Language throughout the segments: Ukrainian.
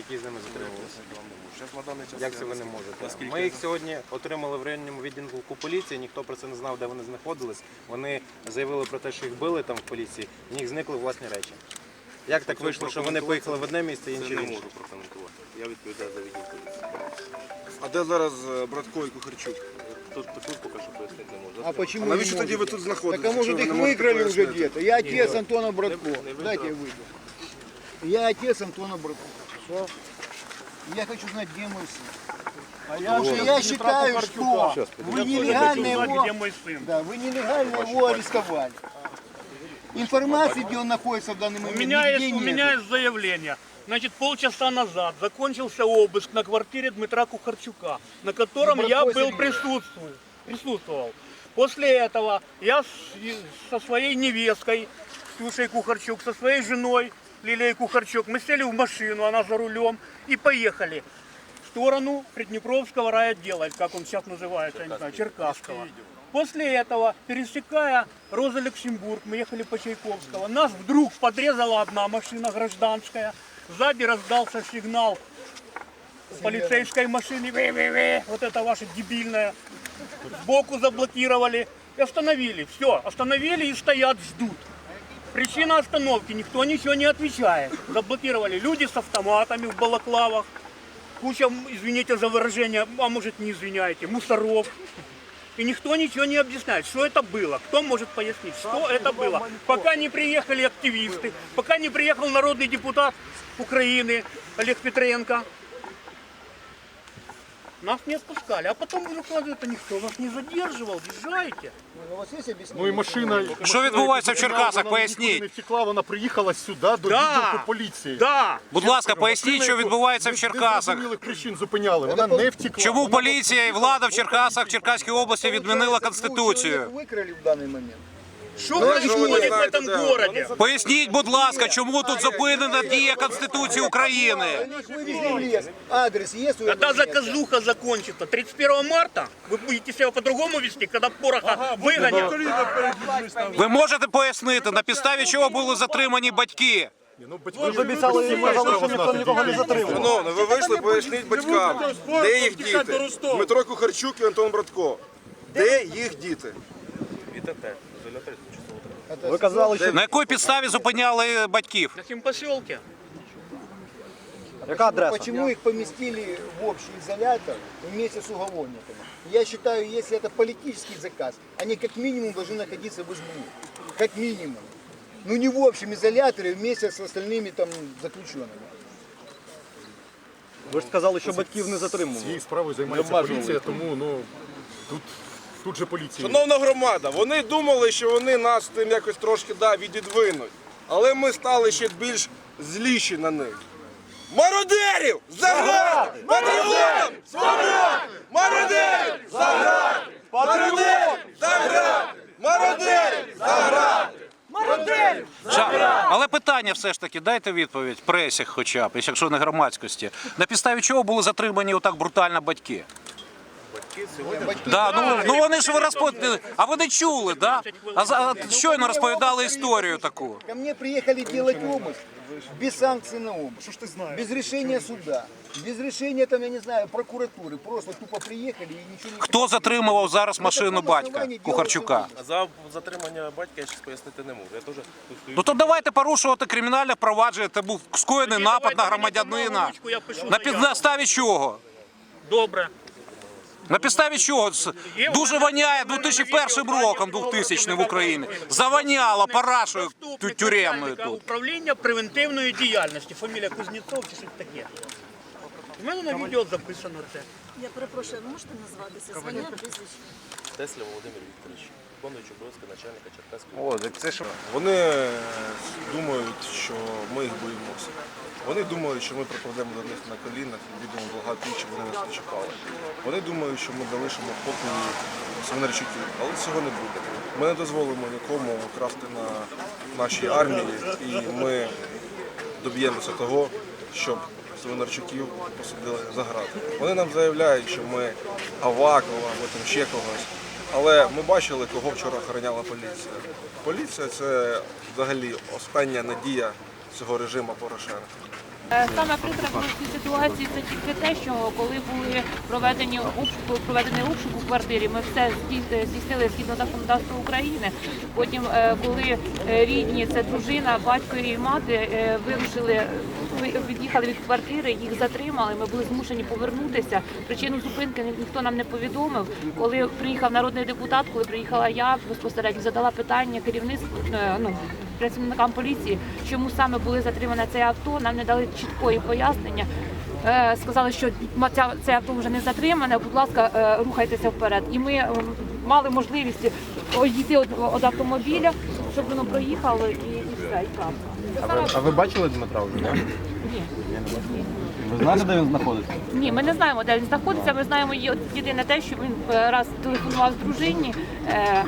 які з ними затримувалися? Зараз на даний час Як я це ви не скажу. можете? Наскільки Ми я їх сьогодні отримали в районному відділку поліції, ніхто про це не знав, де вони знаходились. Вони заявили про те, що їх били там в поліції, в них зникли власні речі. Як так Це вийшло, що вони прокоментувати поїхали в одне місце, Це інші в не інше? можу прокоментувати. Я відповідаю за відділ поліції. А де зараз е, Братко і Кухарчук? Тут, тут поки що пояснити не можу. А почему А не навіщо тоді ви можете? тут знаходитесь? Так а может якщо их ви не можете выиграли уже пояснити? где-то? Я отец Антона Братко. не вы, Дайте да. я выйду. Я отец Антона Братко. Все. Я хочу знать, где мой сын. Потому что я считаю, что вы нелегально его, да, вы нелегально его арестовали. Информации, где он находится в данный У момент, меня, нигде есть, у меня есть заявление. Значит, полчаса назад закончился обыск на квартире Дмитра Кухарчука, на котором Ну, я был присутствую, присутствовал. После этого я с- со своей невесткой, Ксюшей Кухарчук, со своей женой Лилией Кухарчук, мы сели в машину, она за рулем, и поехали. В сторону Приднепровского райотдела, или как он сейчас называется, я не знаю, Черкасского. После этого, пересекая Роза Люксембург, мы ехали по Чайковского, нас вдруг подрезала одна машина гражданская, сзади раздался сигнал полицейской машины, вот это ваше дебильное, сбоку заблокировали. И остановили. Все, остановили и стоят, ждут. Причина остановки, никто ничего не отвечает. Заблокировали люди с автоматами в балаклавах, куча, м, извините за выражение, а может не извиняйте, мусоров. И никто ничего не объясняет, что это было, кто может пояснить, что это было. Пока не приехали активисты, пока не приехал народный депутат Украины Олег Петренко, нас не отпускали. А потом уже это никто вас не задерживал, езжайте. У вас есть объяснение? Ну і машина. Що відбувається в Черкасах? Вона Поясніть. нікуди не втекла, вона приїхала сюди до Да. відділку поліції. Да, Будь ласка, поясніть, що Машина, відбувається в яку Черкасах. незрозумілих причин зупиняли. Вона не втекла. Чому Вона поліція і влада в Черкасах, в Черкаській області відмінила Получается, двух конституцію? человек выкрали в данный момент. что вы не происходит в знаете, этом да. городе? Поясніть, будь ласка, чому тут зупинена дія Конституції України? Они их вывезли в лес. Адрес есть у Когда этого места? заказуха закончится? 31 марта? Вы будете себя по-другому вести, когда пороха выгонят? Ви можете пояснити, на підставі чого були затримані батьки? Ну, батьки ж обіцяли їм що ніхто нікого не затримав. Шановні, ви вийшли, поясніть батькам, де їх діти? Дмитро Кухарчук і Антон Братко. Де їх діти? Ви казали, що На якій підставі зупиняли батьків? В каком поселке? яка адреса? Почему их поместили в общий изолятор вместе с уголовниками? Я считаю, если это политический заказ, они как минимум должны находиться в СБУ. Как минимум. Ну не в общем изоляторе вместе с остальными там заключенными. Ви ж сказали, що батьків не затримували. Цією справою займається поліція, тому ну тут, тут же поліція. Шановна громада, вони думали, що вони нас тим якось трошки да, відідвинуть. Але ми стали ще більш зліші на них. Мародерів! Заград! Патріотам! Заград! Мародерів! Заград! Патріотам! Заград! Мародерів! Заград! Але питання все ж таки, дайте відповідь пресі хоча б, якщо не громадськості. На підставі чого були затримані отак брутально батьки? Да, ну, ну вони ж ви розповідали, а вони чули, да? А, за- а щойно розповідали історію таку. Ко мне приехали делать обыск без санкций на обыск. Без решения суда. Без решения там, я не знаю, прокуратуры. Просто тупо приехали и ничего не... Хто затримував зараз машину батька Кухарчука? А за затримання батька я щось пояснити не можу. Я теж тут стою. Ну то давайте порушувати кримінальне провадження. Це був скоєний напад на громадянина. На підставі чого? Добре. На підставі чого? Дуже воняє 2001 роком, 2000 в Україні. Завоняло парашою тю- тюремною тут. управління превентивної діяльності. Фамілія Кузнєцов чи щось таке. У мене на відео записано це. Я перепрошую, ви можете назватися? Звання, прізвище? Тесля Володимир Вікторович, виконуючий обов'язки начальника Черкаської. О, так це ж Вони думають, що ми їх боїмося. Вони думають, що ми припадемо до них на колінах і будемо благати, щоб вони нас не чіпали. Вони думають, що ми залишимо покої Свинарчуків, але цього не буде. Ми не дозволимо нікому красти на нашій армії, і ми доб'ємося того, щоб Свинарчуків посадили за грати. Вони нам заявляють, що ми Авакова або там ще когось. Але ми бачили, кого вчора охороняла поліція. Поліція це взагалі остання надія цього режиму Порошенка. Е, Саме цій ситуації це тільки те, що коли були проведені обшук, проведений обшук у квартирі, ми все здій- здійснили згідно законодавства України. Потім, е, коли е, рідні, це дружина, батько і мати е, вирушили, від'їхали від квартири, їх затримали. Ми були змушені повернутися. Причину зупинки ніхто нам не повідомив. Коли приїхав народний депутат, коли приїхала я безпосередньо, задала питання керівництву, е, ну працівникам поліції, чому саме були затримане це авто. Нам не дали чіткої пояснення. Е, Сказали, що це авто вже не затримане. Будь ласка, е, рухайтеся вперед. І ми мали можливість одійти від, від автомобіля, щоб воно проїхало і, і все, і правда. А ви, а ви бачили Дмитра вже? ні? Ні. Ви знаєте, де він знаходиться? Ні, ми не знаємо, де він знаходиться. Ми знаємо є- єдине те, що він е, раз телефонував з дружині е,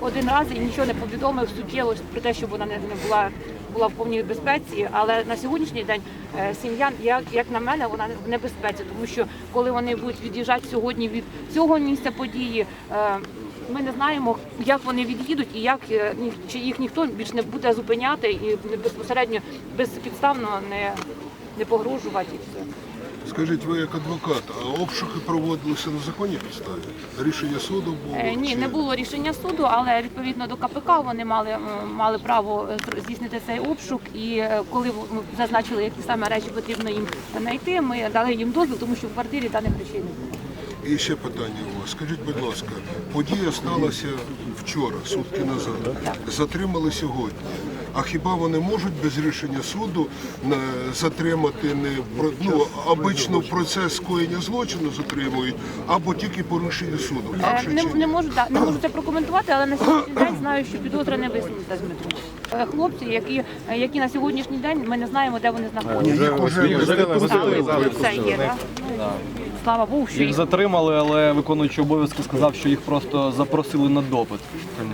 один раз і нічого не повідомив суттєво про те, щоб вона не, була. Була в повній безпеці, але на сьогоднішній день е, сім'я, як, як на мене, вона в небезпеці, тому що коли вони будуть від'їжджати сьогодні від цього місця події, ми не знаємо, як вони від'їдуть і як е, чи їх ніхто більш не буде зупиняти і безпосередньо безпідставно не, не погрожувати і все. Скажіть, ви як адвокат, а обшуки проводилися на законній підставі? Рішення суду було? Е, Ні, чи- не було рішення суду, але відповідно до КПК вони мали, м, мали право е, зр- здійснити цей обшук. І е, коли в- ну, зазначили, які саме речі потрібно їм знайти, ми дали їм дозвіл, тому що в квартирі даних речей не було. І ще питання у вас. Скажіть, будь ласка, подія сталася вчора, сутки назад. Затримали сьогодні. А хіба вони можуть без рішення суду не затримати не ну, обично процес скоєння злочину затримують, або тільки по рішенню суду? Так Е, Не, не можу да, не можу це прокоментувати, але на сьогоднішній день знаю, що підозра не висунута з метро. Е, Хлопці, які, е, які на сьогоднішній день ми не знаємо, де вони знаходяться. Їх уже Але все є, да? Ну, Слава Богу, що Їх їх затримали, але виконуючий обов'язки сказав, що їх просто запросили на допит.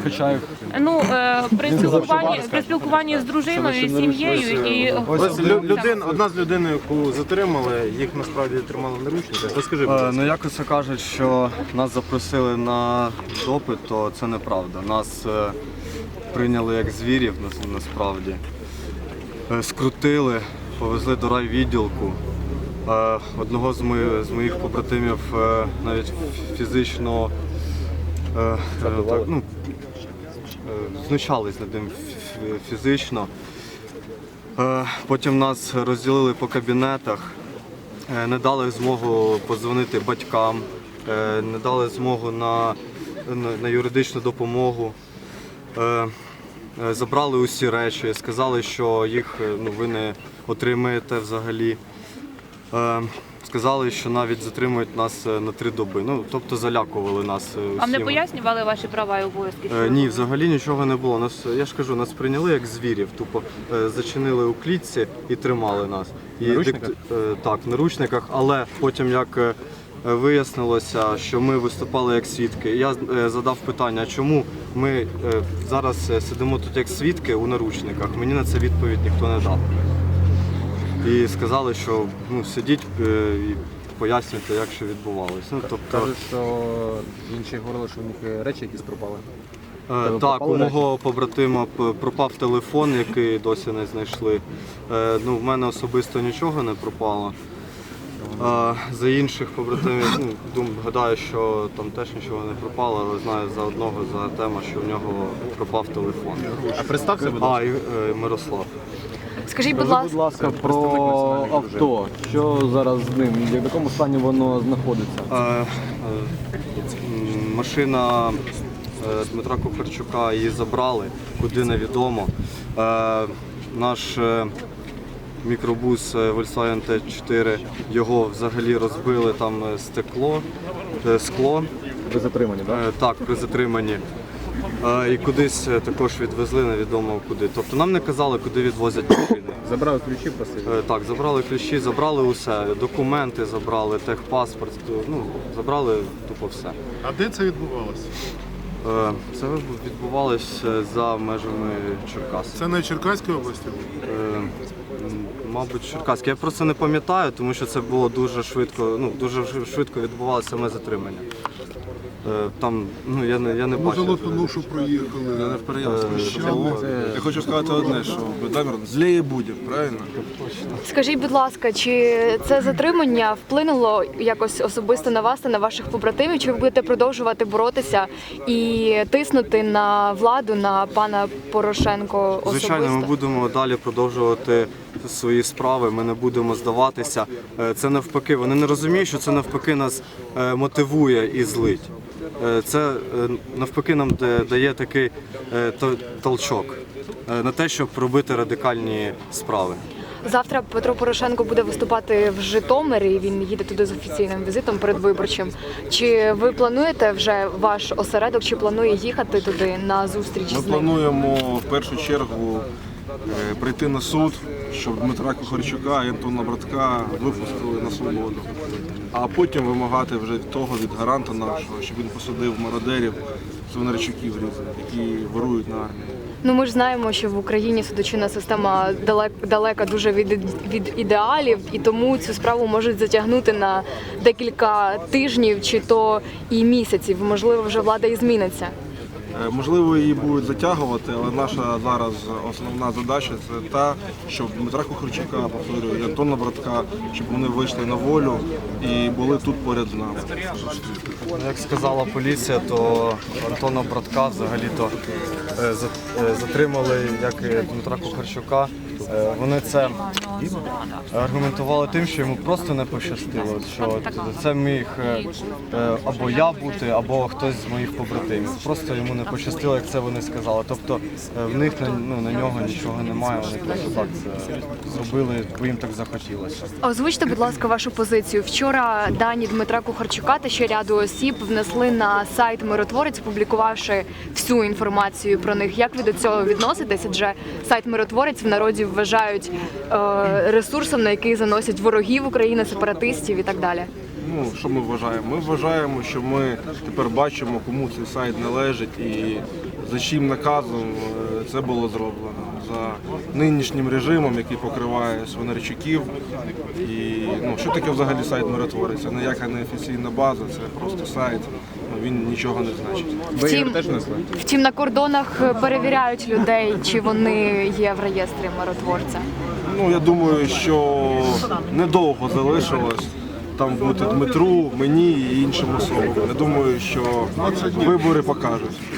Хоча їх Ну, е, при спілкуванні, при спілкуванні з дружиною, з сім'єю і Ось лю- людина, одна з людей, яку затримали, їх насправді тримали в наручниках. Розкажи, будь Е, ласка. Ну якось кажуть, що нас запросили на допит, то це неправда. Нас е, прийняли як звірів нас- насправді. Е, Скрутили, повезли до райвідділку. Одного з, ми- з моїх побратимів е, навіть фізично е, е, так, ну, знущались над ним фізично. Потім нас розділили по кабінетах. Не дали змогу подзвонити батькам, не дали змогу на, на, юридичну допомогу. Забрали усі речі, сказали, що їх ну, ви не отримаєте взагалі. Е, Сказали, що навіть затримують нас е, на три доби. Ну, тобто залякували нас. е, Вам не пояснювали ваші права і обов'язки? Е, Ні, взагалі нічого не було. Нас, я ж кажу, нас прийняли як звірів, тупо е, зачинили у клітці і тримали нас. І наручниках? е, так, в наручниках, але потім як е, вияснилося, що ми виступали як свідки, я е, задав питання, чому ми е, зараз е, сидимо тут як свідки у наручниках. Мені на це відповідь ніхто не дав. І сказали, що ну, сидіть е, і пояснюйте, як що відбувалося. Ну, тобто, кажуть, що інші говорили, що в них речі якісь пропали. Е, Так, у мого побратима п- пропав телефон, який досі не знайшли. Е, Ну, в мене особисто нічого не пропало. Е, За інших побратимів, ну, дум, гадаю, що там теж нічого не пропало, але знаю за одного за тема, що в нього пропав телефон. А представся, будь А, і, е, Мирослав. Скажіть, будь ласка, будь ласка, про авто. Що зараз з ним? В якому стані воно знаходиться? Е, е, Машина е, Дмитра Кухарчука її забрали, куди невідомо. Е, Наш е, мікробус е, Volkswagen T4, його взагалі розбили там е, стекло, е, скло. Ви затримані, так? Е, Так, при затриманні. Е, І кудись е, також відвезли, невідомо куди. Тобто нам не казали, куди відвозять машини. Забрали ключі, просили. Е, Так, забрали ключі, забрали усе, документи забрали, техпаспорт, ну, забрали тупо все. А де це відбувалося? Е, Це відбувалося за межами Черкас. Це на Черкаській області? Е, Мабуть, Черкаське. Я про це не пам'ятаю, тому що це було дуже швидко, ну, дуже швидко відбувалося саме затримання. Е, Там, ну я не я не бачив. Золотоношу проїхали. Е, Я хочу сказати одне, що Житомир зліє буде, правильно? Скажіть, будь ласка, чи це затримання вплинуло якось особисто на вас та на ваших побратимів? Чи ви будете продовжувати боротися і тиснути на владу, на пана Порошенко особисто? Звичайно, ми будемо далі продовжувати свої справи. Ми не будемо здаватися. Е, Це навпаки. Вони не розуміють, що це навпаки нас е, мотивує і злить. Е, Це е, навпаки нам да- дає такий е, толчок на те, щоб робити радикальні справи. Завтра Петро Порошенко буде виступати в Житомирі. Він їде туди з офіційним візитом передвиборчим. Чи ви плануєте вже ваш осередок? Чи планує їхати туди на зустріч Ми з ним? плануємо в першу чергу прийти на суд, щоб Дмитра Кухарчука і Антона Братка випустили на свободу. А потім вимагати вже від того від гаранта нашого, щоб він посадив мародерів, свинарчуків різних, які ворують на армії. Ну ми ж знаємо, що в Україні судочинна система далек, далека дуже від, від ідеалів, і тому цю справу можуть затягнути на декілька тижнів чи то і місяців. Можливо, вже влада і зміниться. Е, Можливо, її будуть затягувати, але наша зараз основна задача це та, щоб Дмитра Кухарчука, повторюю, і Антона Братка, щоб вони вийшли на волю і були тут поряд з нами. Як сказала поліція, то Антона Братка взагалі-то е, е, затримали, як Дмитра Кухарчука. Е, Вони це аргументували тим, що йому просто не пощастило. Що це міг е, е, або я бути, або хтось з моїх побратимів. Просто йому не пощастило, як це вони сказали. Тобто в них ну, на нього нічого немає. Вони просто так зробили, бо їм так захотілося. Озвучте, будь ласка, вашу позицію. Вчора дані Дмитра Кухарчука та ще ряду осіб внесли на сайт Миротворець, опублікувавши всю інформацію про них. Як ви до цього відноситесь? Адже сайт Миротворець в народі вважають е, ресурсом, на який заносять ворогів України, сепаратистів і так далі. Ну, що ми вважаємо? Ми вважаємо, що ми тепер бачимо, кому цей сайт належить і за чим наказом е, це було зроблено. За нинішнім режимом, який покриває Свинарчуків. І ну, що таке взагалі сайт миротворець? Це ніяка не офіційна база, це просто сайт. Ну, він нічого не значить. Втім, втім, на кордонах перевіряють людей, чи вони є в реєстрі миротворця. Ну, я думаю, що недовго залишилось. Там бути Дмитру, мені і іншим особам. Я думаю, що вибори покажуть.